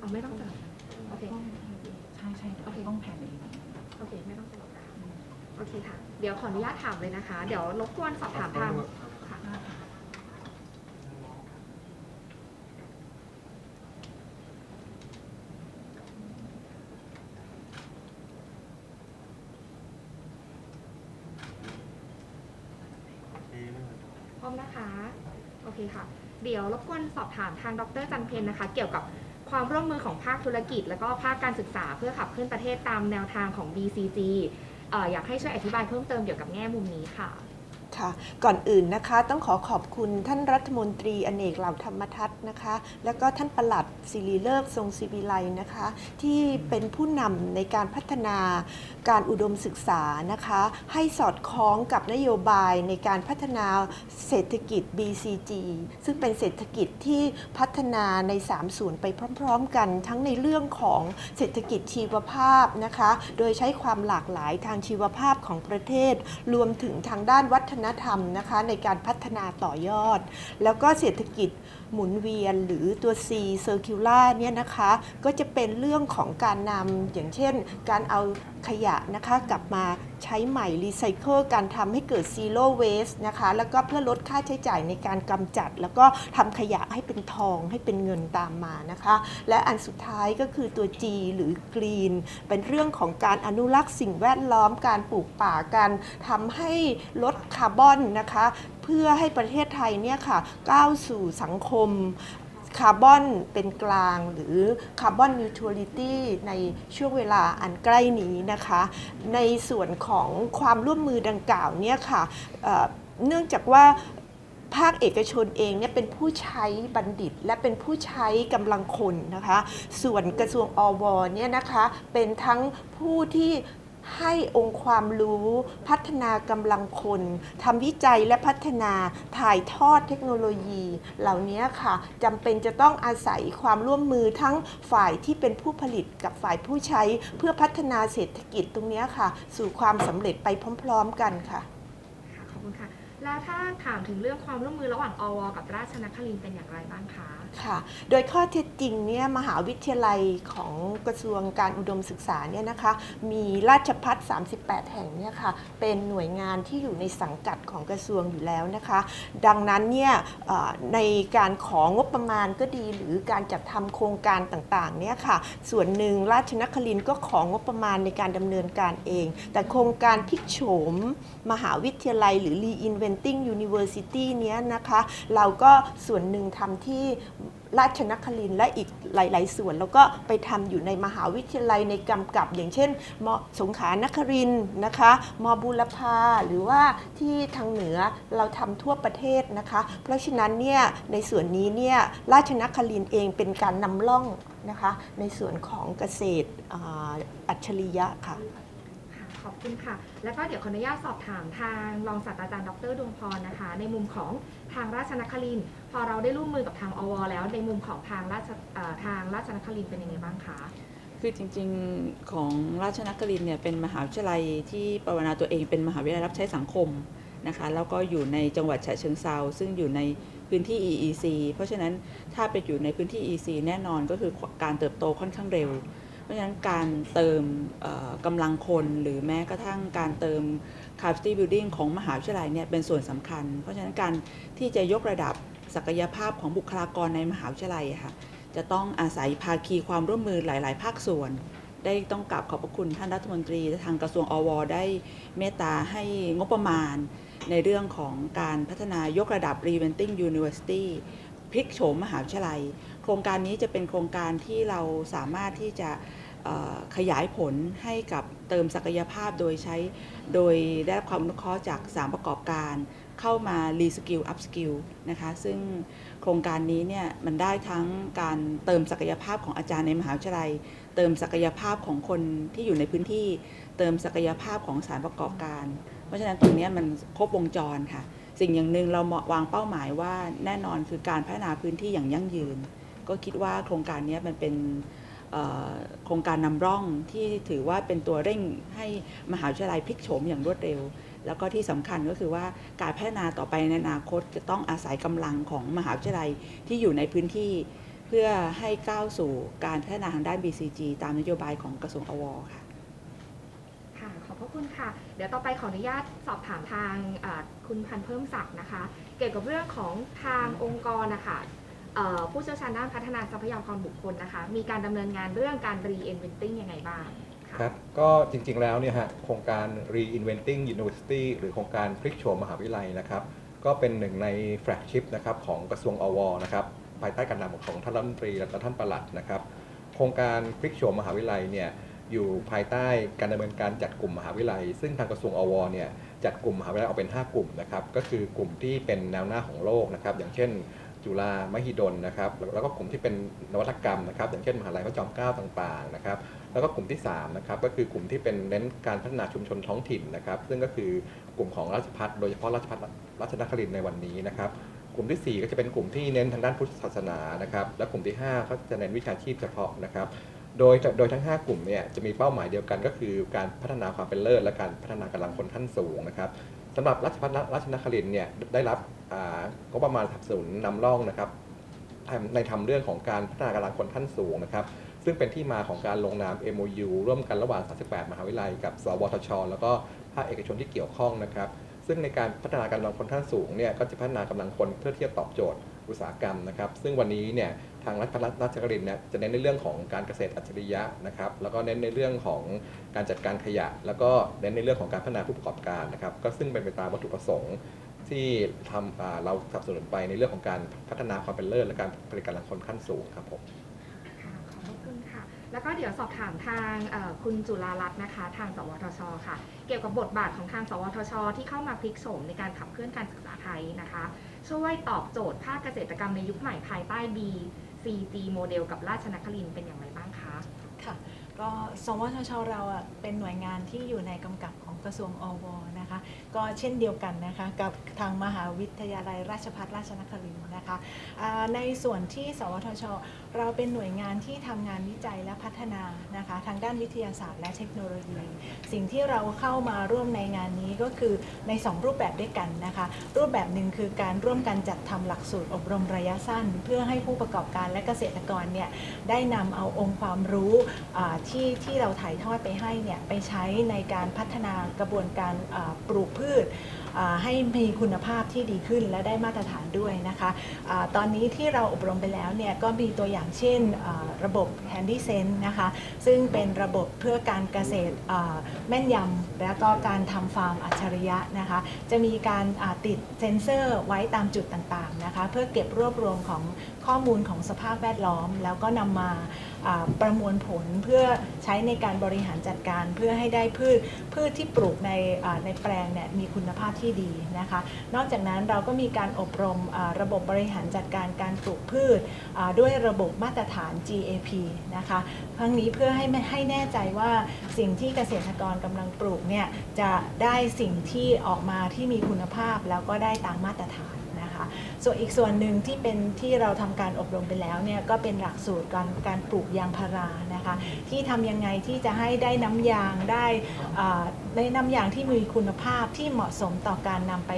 เอาไม่ต้องสลับกันโอเค ใช่ใช่โอเค ต้องแผ่นเองโอเค ไม่ต้องสลับกันโอเคค่ะ เดี๋ยวขออนุญาตถามเลยนะคะ เดี๋ยวรบกวนสอบถามทางค่ะพร้อมนะคะ โอเคค่ะ เดี๋ยวรบกวนสอบถามทางดรจันเพนนะคะ เกี่ยวกับ ความร่วมมือของภาคธุรกิจ และก็ภาคการศึกษาเพื่อขับเคลื่อนประเทศตามแนวทางของ BCG อออยากให้ช่วยอธิบายเพิ่มเติมเกี่ยวกับแง่มุมนี้ค่ะ ค่ะก่อนอื่นนะคะต้องขอขอบคุณท่านรัฐมนตรีอเนกเหล่าธรรมทัศนะคะ แล้วก็ท่านประหลัดศิริเลิกทรงศิวิไลนะคะ ที่เป็นผู้นำในการพัฒนาการอุดมศึกษานะคะ ให้สอดคล้องกับนโยบายในการพัฒนาเศรษฐกิจ BCG ซึ่งเป็นเศรษฐกิจที่พัฒนาใน 3 ส่วนไปพร้อม ๆ กัน ทั้งในเรื่องของเศรษฐกิจชีวภาพนะคะ โดยใช้ความหลากหลายทางชีวภาพของประเทศ รวมถึงทางด้านวัฒนนธรรมนะคะในการพัฒนาต่อยอด แล้วก็เศรษฐกิจหมุนเวียนหรือตัว C circular เนี่ยนะคะก็จะเป็นเรื่องของการนำอย่างเช่น การเอา ขยะนะคะกลับมาใช้ใหม่รีไซเคิลการทำให้เกิด zero waste นะคะแล้วก็เพื่อลดค่าใช้จ่ายในการกำจัด แล้วก็ทำขยะให้เป็นทองให้เป็นเงินตามมานะคะ และอันสุดท้ายก็คือตัว G หรือ Green เป็นเรื่องของการอนุรักษ์สิ่งแวดล้อมการปลูกป่าการทำให้ลดคาร์บอนนะคะ เพื่อให้ประเทศไทยเนี่ยค่ะก้าวสู่สังคม คาร์บอนเป็นกลางหรือคาร์บอนนิวทรัลิตี้ในช่วงเวลาอันใกล้นี้นะคะ ในส่วนของความร่วมมือดังกล่าวเนี่ยค่ะเเนื่องจากว่าภาคเอกชนเองเนี่ยเป็นผู้ใช้บัณฑิต และเป็นผู้ใช้กำลังคนนะคะ ส่วนกระทรวงอวเนี่ยนะคะเป็นทั้งผู้ที่ ให้องค์ความรู้พัฒนากำลังคนทำวิจัยและพัฒนาถ่ายทอดเทคโนโลยี เหล่านี้ค่ะจำเป็นจะต้องอาศัยความร่วมมือทั้งฝ่ายที่เป็นผู้ผลิตกับฝ่ายผู้ใช้ เพื่อพัฒนาเศรษฐกิจตรงนี้ค่ะ สู่ความสำเร็จไปพร้อม ๆ กันค่ะค่ะขอบคุณค่ะ แล้วถ้าถามถึงเรื่องความร่วมมือระหว่างอว กับราชนครินทร์เป็นอย่างไรบ้างคะ ค่ะ โดยข้อเท็จจริงเนี่ยมหาวิทยาลัยของกระทรวงการอุดมศึกษาเนี่ยนะคะมีราชพัฒ38 แห่งเนี่ยค่ะเป็นหน่วยงานที่อยู่ในสังกัดของกระทรวงอยู่แล้วนะคะ ดังนั้นเนี่ยในการของงบประมาณก็ดีหรือการจัดทำโครงการต่างๆเนี่ยค่ะส่วนหนึ่งราชนครินทร์ก็ของงบประมาณในการดำเนินการเอง แต่โครงการพิกโฉมมหาวิทยาลัยหรือรีอินเว Reinventing University เนี้ยนะคะ เราก็ส่วนหนึ่งทำที่ราชนครินและอีกหลาย ๆ ส่วน แล้วก็ไปทำอยู่ในมหาวิทยาลัยในกำกับ อย่างเช่นมสงขลานครินนะคะมบูรพาหรือว่าที่ทางเหนือเราทำทั่วประเทศนะคะ เพราะฉะนั้นเนี่ยในส่วนนี้เนี่ยราชนครินเองเป็นการนำร่องนะคะในส่วนของเกษตรอัจฉริยะค่ะ ขอบคุณค่ะ แล้วก็เดี๋ยวขออนุญาตสอบถามทางรองศาสตราจารย์ดรดวงพรนะคะ ในมุมของทางราชนครินทร์พอเราได้ร่วมมือกับทางอวแล้วในมุมของทางราชเอ่อทางราชนครินทร์เป็นยังไงบ้างคะ คือจริงๆของราชนครินทร์เนี่ยเป็นมหาวิทยาลัยที่ปรวนาตัวเองเป็นมหาวิทยาลัยรับใช้สังคมนะคะแล้วก็อยู่ในจังหวัดฉะเชิงเซาซึ่งอยู่ในพื้นที่ EEC เพราะฉะนั้นถ้าไปอยู่ในพื้นที่ EEC แน่นอนก็คือการเติบโตค่อนข้างเร็ว ราะฉะนั้นการเติมกำลังคนหรือแม้กระทั่งการเติม capacity building ของมหาวิทยาลัยเนี่ยเป็นส่วนสำคัญ เพราะฉะนั้นการที่จะยกระดับศักยภาพของบุคลากรในมหาวิทยาลัยค่ะจะต้องอาศัยภาคีความร่วมมือหลาย ๆ ภาคส่วน ได้ต้องกราบขอบพระคุณท่านรัฐมนตรีทางกระทรวงอวได้เมตตาให้งบประมาณ ในเรื่องของการพัฒนายกระดับ Reventing University พลิกโฉมมหาวิทยาลัย โครงการนี้จะเป็นโครงการที่เราสามารถที่จะ ขยายผลให้กับเติมศักยภาพโดยใช้โดยได้รับความอนุเคราะห์จากสามประกอบการเข้ามารีสกิลอัพสกิลนะคะซึ่งโครงการนี้เนี่ยมันได้ทั้งการเติมศักยภาพของอาจารย์ในมหาวิทยาลัย เติมศักยภาพของคนที่อยู่ในพื้นที่ เติมศักยภาพของสารประกอบการ เพราะฉะนั้นตรงนี้มันครบวงจรค่ะ สิ่งอย่างหนึ่งเราวางเป้าหมายว่าแน่นอนคือการพัฒนาพื้นที่อย่างยั่งยืน ก็คิดว่าโครงการนี้มันเป็น โครงการนำร่องที่ถือว่าเป็นตัวเร่งให้มหาวิทยาลัยพลิกโฉมอย่างรวดเร็ว แล้วก็ที่สำคัญก็คือว่าการพัฒนาต่อไปในอนาคตจะต้องอาศัยกำลังของมหาวิทยาลัยที่อยู่ในพื้นที่ เพื่อให้ก้าวสู่การพัฒนาทางด้าน BCG ตามนโยบายของกระทรวงอวค่ะค่ะขอบพระคุณค่ะ เดี๋ยวต่อไปขออนุญาตสอบถามทางคุณพันธ์เพิ่มศักดิ์นะคะ เกี่ยวกับเรื่องของทางองค์กรนะคะ ผู้เชี่ยวชาญด้านพัฒนาทรัพยากรบุคคลนะคะ มีการดำเนินงานเรื่องการ reinventing ยังไงบ้างะครับก็จริงๆแล้วเนี่ยฮะโครงการ Reinventing University หรือโครงการพลิกโฉมมหาวิทยาลัยนะครับก็เป็นหนึ่งในแฟลกชิพนะครับของกระทรวงอวนะครับภายใต้การนำของท่านรัฐมนตรีและท่านประหลัดนะครับโครงการพลิกโฉมมหาวิทยาลัยเนี่ยอยู่ภายใต้การดำเนินการจัดกลุ่มมหาวิทยาลัย ซึ่งทางกระทรวงอวเนี่ยจัดกลุ่มมหาวิทยาลัยออกเป็น 5 กลุ่มนะครับก็คือกลุ่มที่เป็นแนวหน้าของโลกนะครับอย่างเช่น จุฬามหิดลนะครับแล้วก็กลุ่มที่เป็นนวัตกรรมนะครับ อย่างเช่นมหาลัยพระจอมเกล้าต่างๆนะครับแล้วก็กลุ่มที่3นะครับก็คือกลุ่มที่เป็นเน้นการพัฒนาชุมชนท้องถิ่นนะครับ ซึ่งก็คือกลุ่มของราชพัฒโดยเฉพาะราชพัฒราชนครินในวันนี้นะครับกลุ่มทีสี่4 ก็จะเป็นกลุ่มที่เน้นทางด้านพุทธศาสนานะครับ และกลุ่มที่ 5 ก็จะเน้นวิชาชีพเฉพาะนะครับ โดยโดยทั้ง 5 กลุ่มเนี่ยจะมีเป้าหมายเดียวกันก็คือการพัฒนาความเป็นเลิศและการพัฒนากำลังคนขั้นสูงนะครับ สำหรับราชพัฒราชนครินเนี่ยได้รับก็ประมาณสนับสนุนนำร่องนะครับในทำเรื่องของการพัฒนากำลังคนขั้นสูงนะครับ ซึ่งเป็นที่มาของการลงนาม MOU ร่วมกันระหว่าง 38 มหาวิทยาลัยกับ สวทช แล้วก็ภาคเอกชนที่เกี่ยวข้องนะครับ ซึ่งในการพัฒนากำลังคนขั้นสูงเนี่ยก็จะพัฒนากำลังคนเพื่อที่จะตอบโจทย์ อุตสาหกรรมนะครับ ซึ่งวันนี้เนี่ยทางรัฐราชกรินเนี่ยจะเน้นในเรื่องของการเกษตรอัจฉริยะนะครับ แล้วก็เน้นในเรื่องของการจัดการขยะ แล้วก็เน้นในเรื่องของการพัฒนาผู้ประกอบการนะครับ ก็ซึ่งเป็นไปตามวัตถุประสงค์ที่ทำเราสนับสนุนไปในเรื่องของการพัฒนาความเป็นเลิศและการผลิตกำลังคนขั้นสูงครับผมขอบคุณค่ะ แล้วก็เดี๋ยวสอบถามทางคุณจุฬารัตน์นะคะ ทาง สวทช ค่ะ เกี่ยวกับบทบาทของทาง สวทช ที่เข้ามาพลิกโฉมในการขับเคลื่อนการศึกษาไทยนะคะ ช่วยตอบโจทย์ภาคเกษตรกรรมในยุคใหม่ภายใต้ BCG โมเดลกับราชนครินเป็นอย่างไรบ้างคะ ค่ะ ก็สวทชเราอะเป็นหน่วยงานที่อยู่ในกำกับของกระทรวงอวนะ คะ ก็เช่นเดียวกันนะคะกับทางมหาวิทยาลัยราชภัฏราชนครินทร์นะคะในส่วนที่สวทช เราเป็นหน่วยงานที่ทำงานวิจัยและพัฒนานะคะทางด้านวิทยาศาสตร์และเทคโนโลยี สิ่งที่เราเข้ามาร่วมในงานนี้ก็คือใน 2 รูปแบบด้วยกันนะคะรูปแบบหนึ่งคือการร่วมกันจัดทำหลักสูตรอบรมระยะสั้น เพื่อให้ผู้ประกอบการและเกษตรกรเนี่ยได้นำเอาองค์ความรู้ที่ที่เราถ่ายทอดไปให้เนี่ยไปใช้ในการพัฒนากระบวนการปลูกพืช ให้มีคุณภาพที่ดีขึ้นและได้มาตรฐานด้วยนะคะอาตอนนี้ที่เราอบรมไปแล้วเนี่ยก็มีตัวอย่างเช่นระบบ Handy Sense นะคะซึ่งเป็นระบบเพื่อการเกษตรแม่นยำแล้วก็การทำฟาร์มอัจฉริยะนะคะจะมีการติดเซ็นเซอร์ไว้ตามจุดต่างๆนะคะเพื่อเก็บรวบรวมของข้อมูลของสภาพแวดล้อม แล้วก็นำมาประมวลผลเพื่อใช้ในการบริหารจัดการ เพื่อให้ได้พืชพืชที่ปลูกในในแปลงเนี่ยมีคุณภาพที่ดีนะคะ นอกจากนั้นเราก็มีการอบรมระบบบริหารจัดการการปลูกพืชด้วยระบบมาตรฐาน GAP นะคะครั้งนี้เพื่อให้ให้แน่ใจว่าสิ่งที่เกษตรกรกำลังปลูกเนี่ยจะได้สิ่งที่ออกมาที่มีคุณภาพแล้วก็ได้ตามมาตรฐาน ส่วนอีกส่วนหนึ่งที่เป็นที่เราทำการอบรมไปแล้วเนี่ยก็เป็นหลักสูตรการการปลูกยางพารานะคะ ที่ทำยังไงที่จะให้ได้น้ำยางได้ได้น้ำยางที่มีคุณภาพที่เหมาะสมต่อการนำไป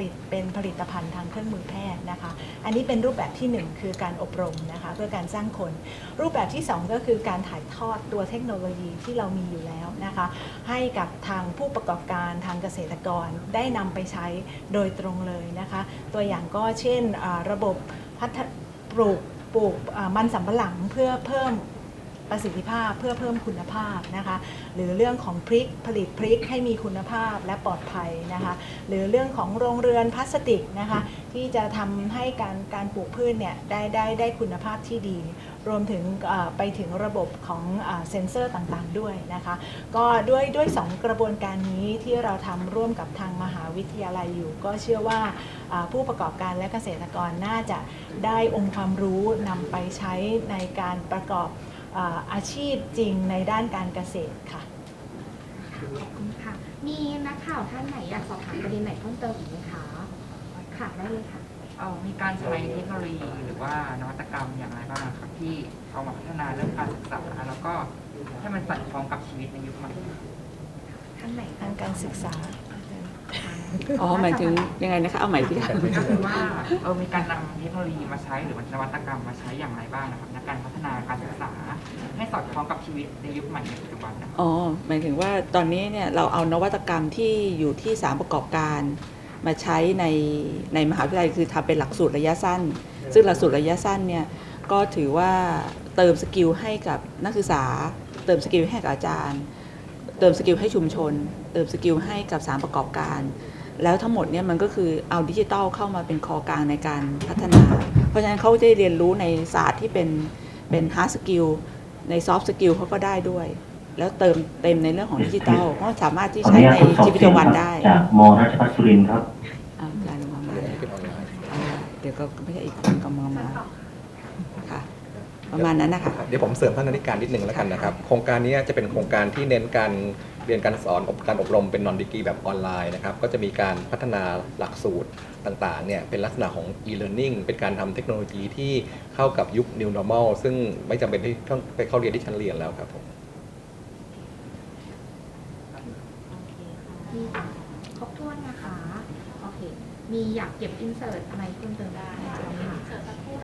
ลิตเป็นผลิตภัณฑ์ทางเครื่องมือแพทย์นะคะ อันนี้เป็นรูปแบบที่หนึ่งคือการอบรมนะคะเพื่อการสร้างคน รูปแบบที่ 2 ก็คือการถ่ายทอดตัวเทคโนโลยีที่เรามีอยู่แล้วนะคะ ให้กับทางผู้ประกอบการทางเกษตรกรได้นำไปใช้โดยตรงเลยนะคะ ตัวอย่างก็เช่นระบบพัฒปลูกปลูกมันสำปะหลังเพื่อเพิ่ม ประสิทธิภาพเพื่อเพิ่มคุณภาพนะคะหรือเรื่องของพริกผลิตพริกให้มีคุณภาพและปลอดภัยนะคะหรือเรื่องของโรงเรือนพลาสติกนะคะที่จะทำให้การการปลูกพืชเนี่ยได้ได้ได้คุณภาพที่ดี รวมถึงไปถึงระบบของเซ็นเซอร์ต่างๆด้วยนะคะก็ด้วยด้วย 2 กระบวนการนี้ที่เราทำร่วมกับทางมหาวิทยาลัยอยู่ ก็เชื่อว่าอ่าผู้ประกอบการและเกษตรกรน่าจะได้องค์ความรู้นำไปใช้ในการประกอบ อาอาชีพจริงในด้านการเกษตรค่ะ ขอบคุณค่ะ มีนักข่าวท่านไหนอยากสอบถามประเด็นไหนเพิ่มเติมอีกไหมคะค่ะได้เลยค่ะ เอามีการใช้เทคโนโลยีหรือว่านวัตกรรมอย่างไรบ้างครับที่เอามาพัฒนาเรื่องการศึกษาแล้วก็ให้มันสอดคล้องกับชีวิตในยุคใหม่ท่านไหนทางการศึกษาทาง อ๋อหมายถึงยังไงนะคะ เอาใหม่สิคะ ก็คือว่าเออมีการนำเทคโนโลยีมาใช้หรือนวัตกรรมมาใช้อย่างไรบ้างนะครับในการพัฒนาการศึกษา ให้สอดคล้องกับชีวิตในยุคใหม่ในปัจจุบันนะครับอ๋อ หมายถึงว่าตอนนี้เนี่ยเราเอานวัตกรรมที่อยู่ที่สามประกอบการ มาใช้ในในมหาวิทยาลัยคือทำเป็นหลักสูตรระยะสั้น ซึ่งหลักสูตรระยะสั้นเนี่ยก็ถือว่าเติมสกิลให้กับนักศึกษา เติมสกิลให้กับอาจารย์ เติมสกิลให้ชุมชน เติมสกิลให้กับสามประกอบการ แล้วทั้งหมดเนี่ยมันก็คือเอาดิจิทัลเข้ามาเป็นคอกลางในการพัฒนา เพราะฉะนั้นเขาได้เรียนรู้ในศาสตร์ที่เป็นเป็นฮาร์ดสกิลในซอฟต์สกิลเขาก็ได้ด้วย แล้วเติมเต็มในเรื่องของดิจิทัลก็สามารถที่ขออใช้นุญาตในทดสอบชีวิตปเสีระยงจำวันครับได้จากมราชภัฏสุรินทร์ครับอ่าอาจารย์มามาเรียนให้เป็นออนไลน์เดี๋ยวก็ไม่ใช่อีกคนก็มามาค่ะ ประมาณนั้นนะคะ เดี๋ยวผมเสริมท่านอธิการนิดนึงแล้วกันนะครับ โครงการนี้จะเป็นโครงการที่เน้นการเรียนการสอนอบการอบรมเป็นนอนดิกีแบบออนไลน์นะครับ ก็จะมีการพัฒนาหลักสูตรต่างๆเนี่ยเป็นลักษณะของ e-learning เป็นการทำเทคโนโลยีที่เข้ากับยุค new normal ซึ่งไม่จำเป็นที่ต้องไปเข้าเรียนที่ชั้นเรียนแล้วครับผมมีครบถ้วนนะคะ โอเค มีอยากเก็บอินเสิร์ตอะไรเพิ่มเติมได้ไหมคะ